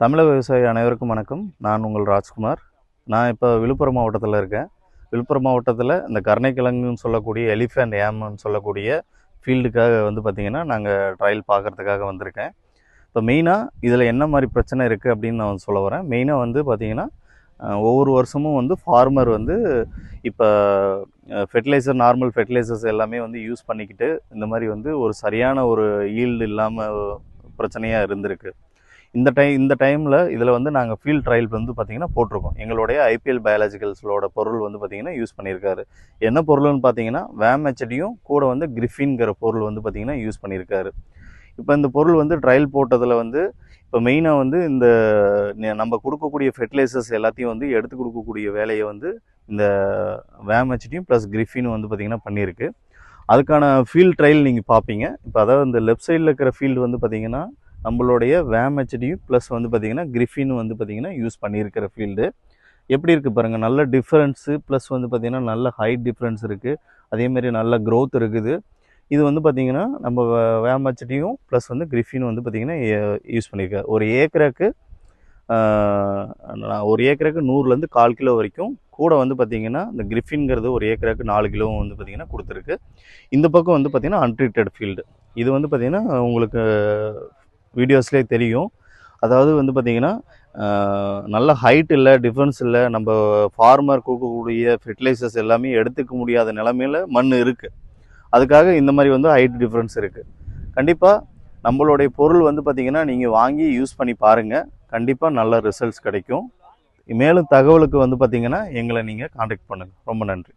தமிழக விவசாயி அனைவருக்கும் வணக்கம். நான் உங்கள் ராஜ்குமார். நான் இப்போ விழுப்புரம் மாவட்டத்தில் இருக்கேன். விழுப்புரம் மாவட்டத்தில் இந்த கருணைக்கிழங்குன்னு சொல்லக்கூடிய எலிஃபண்ட் ஏம்னு சொல்லக்கூடிய ஃபீல்டுக்காக வந்து பார்த்திங்கன்னா நாங்கள் ட்ரையல் பார்க்குறதுக்காக வந்திருக்கேன். இப்போ மெயினாக இதில் என்ன மாதிரி பிரச்சனை இருக்குது அப்படின்னு நான் சொல்ல வரேன். மெயினாக வந்து பார்த்திங்கன்னா ஒவ்வொரு வருஷமும் வந்து ஃபார்மர் வந்து இப்போ ஃபெர்டிலைசர் நார்மல் ஃபெர்டிலைசர்ஸ் எல்லாமே வந்து யூஸ் பண்ணிக்கிட்டு இந்த மாதிரி வந்து ஒரு சரியான ஒரு ஈல்டு இல்லாமல் பிரச்சனையாக இருந்திருக்கு. இந்த டைம் இந்த டைமில் இதில் வந்து நாங்கள் ஃபீல்ட் ட்ரையல் வந்து பார்த்திங்கன்னா போட்டிருக்கோம். எங்களுடைய ஐபிஎல் பயாலஜிக்கல்ஸோட பொருள் வந்து பார்த்திங்கன்னா யூஸ் பண்ணியிருக்காரு என்ன பொருள்னு பார்த்தீங்கன்னா வேம் ஹெச்டியும் கூட வந்து கிரிஃபின்கிற பொருள் வந்து பார்த்திங்கன்னா யூஸ் பண்ணியிருக்காரு இப்போ இந்த பொருள் வந்து ட்ரையல் போட்டதில் வந்து இப்போ மெயினாக வந்து இந்த நம்ம கொடுக்கக்கூடிய ஃபெர்டிலைசர்ஸ் எல்லாத்தையும் வந்து எடுத்து கொடுக்கக்கூடிய வேலையை வந்து இந்த வேம் ஹெச்டியும் ப்ளஸ் கிரிஃபின் வந்து பார்த்திங்கன்னா பண்ணியிருக்கு. அதுக்கான ஃபீல்ட் ட்ரையல் நீங்கள் பார்ப்பீங்க இப்போ அதாவது இந்த லெஃப்ட் சைடில் இருக்கிற ஃபீல்டு வந்து பார்த்திங்கன்னா நம்மளுடைய வேம் ஹெச்டியும் ப்ளஸ் வந்து பார்த்திங்கன்னா கிரிஃபின் வந்து பார்த்திங்கன்னா யூஸ் பண்ணியிருக்கிற ஃபீல்டு எப்படி இருக்குது பாருங்கள் நல்ல டிஃப்ரென்ஸு ப்ளஸ் வந்து பார்த்திங்கன்னா நல்ல ஹைட் டிஃப்ரென்ஸ் இருக்குது அதேமாரி நல்ல க்ரோத் இருக்குது. இது வந்து பார்த்திங்கன்னா நம்ம வே- வேம் ஹெச்டியும் ப்ளஸ் வந்து கிரிஃபின் வந்து பார்த்திங்கன்னா யூஸ் பண்ணியிருக்காரு. ஒரு ஏக்கருக்கு ஒரு ஏக்கருக்கு நூறுலேருந்து கால் கிலோ வரைக்கும் கூட வந்து பார்த்திங்கன்னா இந்த கிரிஃபின்ங்கிறது ஒரு ஏக்கருக்கு நாலு கிலோவும் வந்து பார்த்திங்கன்னா கொடுத்துருக்கு. இந்த பக்கம் வந்து பார்த்திங்கன்னா அன்ட்ரீட்டட் ஃபீல்டு இது வந்து பார்த்திங்கன்னா உங்களுக்கு வீடியோஸ்லேயே தெரியும். அதாவது வந்து பார்த்திங்கன்னா நல்ல ஹைட் இல்லை டிஃப்ரென்ஸ் இல்லை நம்ம ஃபார்மர் கொடுக்கக்கூடிய ஃபெர்டிலைசர்ஸ் எல்லாமே எடுத்துக்க முடியாத நிலமையில மண் இருக்குது அதுக்காக இந்த மாதிரி வந்து ஹைட் டிஃப்ரென்ஸ் இருக்குது கண்டிப்பாக நம்மளுடைய பொருள் வந்து பார்த்திங்கன்னா நீங்கள் வாங்கி யூஸ் பண்ணி பாருங்கள் கண்டிப்பாக நல்ல ரிசல்ட்ஸ் கிடைக்கும். மேலும் தகவலுக்கு வந்து பார்த்திங்கன்னா எங்களை நீங்கள் காண்டாக்ட் பண்ணுங்கள் ரொம்ப நன்றி.